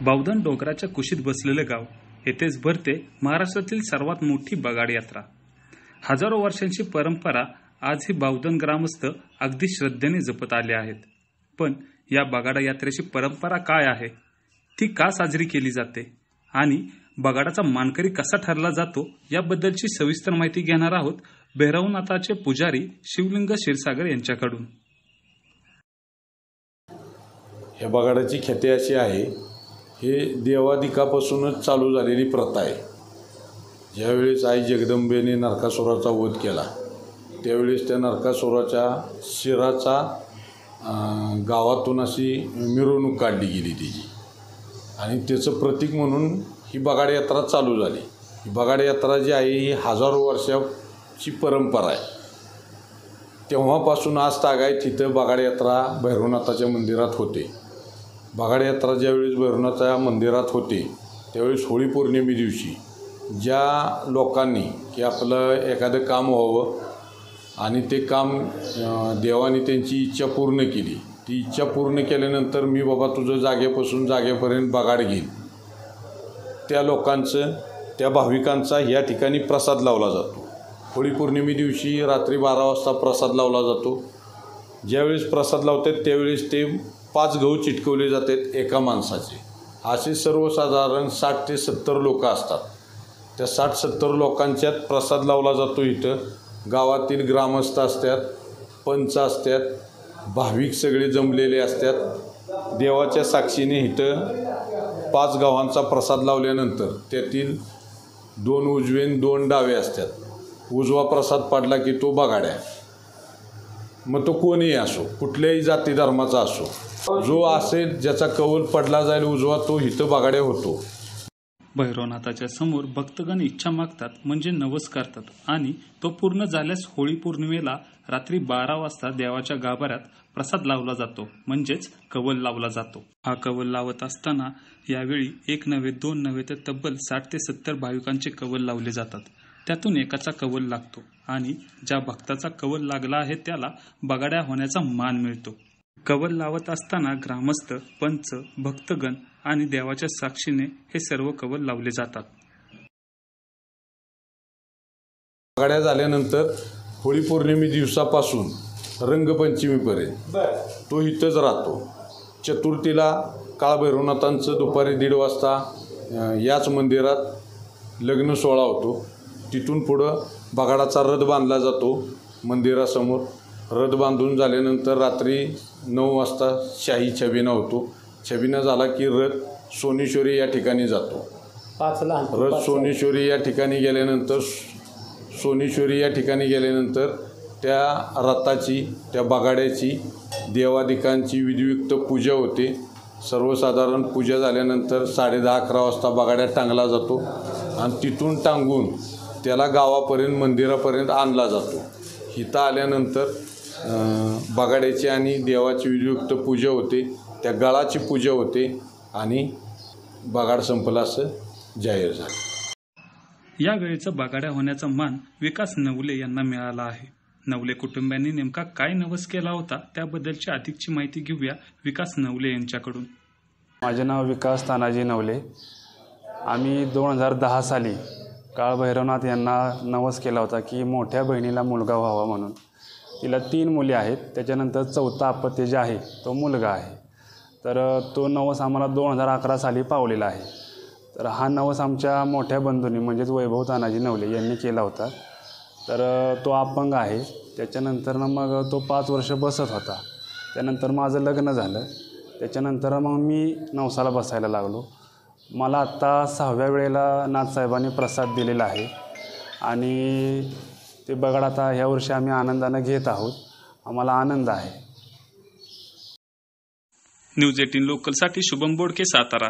बावधन डोंगराच्या कुशीत बसलेलं गाव येथेच भरते महाराष्ट्रातील सर्वात मोठी बगाड यात्रा. हजारो वर्षांची परंपरा आज ही बावधन ग्रामस्थ अगदी श्रद्धेने जपत आले आहेत. पण या बगाडा यात्रेची परंपरा काय आहे? ती का साजरी केली जाते? आणि बगाडाचा मानकरी कसा ठरला जातो? याबद्दलची सविस्तर माहिती घेणार आहोत भैरवनाथाचे पुजारी शिवलिंग क्षीरसागर यांच्याकडून. ह्या बगाडाची ख्याती अशी आहे हे देवादिकापासूनच चालू झालेली प्रथा आहे. ज्यावेळेस आई जगदंबेने नरकासुराचा वध केला त्यावेळेस त्या नरकासुराच्या शिराचा गावातून अशी मिरवणूक काढली गेली त्याची आणि त्याचं प्रतीक म्हणून ही बगाड यात्रा चालू झाली. ही बगाड यात्रा जी आहे ही हजारो वर्षाची परंपरा आहे. तेव्हापासून आज तागाय तिथं बगाड यात्रा भैरवनाथाच्या मंदिरात होते. यात्रा ज्यावेळेस भैरवनाथच्या मंदिरात होते त्यावेळेस होळी पौर्णिमे दिवशी ज्या लोकांनी की आपलं एखादं काम व्हावं आणि ते काम देवाने त्यांची इच्छा पूर्ण केली ती इच्छा पूर्ण केल्यानंतर मी बाबा तुझं जागेपासून जागेपर्यंत बगाड घेईन. त्या लोकांचं त्या भाविकांचा या ठिकाणी प्रसाद लावला जातो. होळी पौर्णिमे दिवशी रात्री बारा वाजता प्रसाद लावला जातो. ज्यावेळेस प्रसाद लावतात त्यावेळेस ते पाच गहू चिटकवले जातात एका माणसाचे. असे सर्वसाधारण साठ ते सत्तर लोक असतात. त्या साठ सत्तर लोकांच्यात प्रसाद लावला जातो इथं. गावातील ग्रामस्थ असतात पंच असतात भाविक सगळे जमलेले असतात. देवाच्या साक्षीने इथं पाच गावांचा प्रसाद लावल्यानंतर त्यातील दोन उजवेन दोन डावे असतात. उजवा प्रसाद पाडला की तो बगाड्या मग तो कोणीही असो कुठल्याही जाती धर्माचा असो जो असेल ज्याचा कौल पडला जाईल उजवा तो इथं बगाड्या होतो. भैरवनाथाच्या समोर भक्तगण इच्छा मागतात म्हणजे नवस करतात आणि तो पूर्ण झाल्यास होळी पौर्णिमेला रात्री बारा वाजता देवाच्या गाभाऱ्यात प्रसाद लावला जातो म्हणजेच कवल लावला जातो. हा कवल लावत असताना यावेळी एक नव्हे दोन नव्हे तर तब्बल साठ ते सत्तर भाविकांचे कवल लावले जातात. त्यातून एकाचा कवल लागतो आणि ज्या भक्ताचा कवल लागला आहे त्याला बगाड्या होण्याचा मान मिळतो. कवल लावत असताना ग्रामस्थ पंच भक्तगण आणि देवाच्या साक्षीने हे सर्व कवल लावले जातात. बगाड्या झाल्यानंतर होळी पौर्णिमे दिवसापासून रंगपंचमीपर्यंत तो इथंच राहतो. चतुर्थीला काळभैरवनाथांचं दुपारी दीड वाजता याच मंदिरात लग्न सोहळा होतो. तिथून पुढं बगाडाचा रथ बांधला जातो मंदिरासमोर. रथ बांधून झाल्यानंतर रात्री नऊ वाजता शाही छबिना होतो. छबिना झाला की रथ सोनेश्वरी या ठिकाणी जातो. रथ सोनेश्वरी या ठिकाणी गेल्यानंतर सोनेश्वरी या ठिकाणी गेल्यानंतर त्या रथाची त्या बगाड्याची देवादिकांची विधियुक्त पूजा होते. सर्वसाधारण पूजा झाल्यानंतर साडे दहा अकरा वाजता बगाड्या टांगला जातो. आणि तिथून टांगून त्याला गावापर्यंत मंदिरापर्यंत आणला जातो. इथं आल्यानंतर बगाड्याची आणि देवाची विधियुक्त पूजा होते त्या गळाची पूजा होते आणि बगाड संपला असं जाहीर झालं. यावेळीचा बगाड्या होण्याचा मान विकास नवले यांना मिळाला आहे. नवले कुटुंबियांनी नेमका काय नवस केला होता त्याबद्दलची अधिकची माहिती घेऊया विकास नवले यांच्याकडून. माझे नाव विकास तानाजी नवले. आम्ही दोन हजार दहा साली काळ भैरवनाथ यांना नवस केला होता की मोठ्या बहिणीला मुलगा व्हावा म्हणून. तिला तीन मुली आहेत. त्याच्यानंतर चौथा अपत्य जे आहे तो मुलगा आहे. तर तो नवस आम्हाला दोन हजार अकरा साली पावलेला आहे. तर हा नवस आमच्या मोठ्या बंधूंनी म्हणजेच वैभव तानाजी नवले यांनी केला होता. तर तो अपंग आहे. त्याच्यानंतरनं मग तो पाच वर्ष बसत होता. त्यानंतर माझं लग्न झालं. त्याच्यानंतर मग मी नवसाला बसायला लागलो. मला आत्ता सहाव्या वेळेला नाथसाहेबांनी प्रसाद दिलेला आहे. आणि ते बघा आता ह्या वर्षी आम्ही आनंदानं घेत आहोत. आम्हाला आनंद आहे. न्यूज एटीन लोकलसाठी शुभम बोडके सातारा.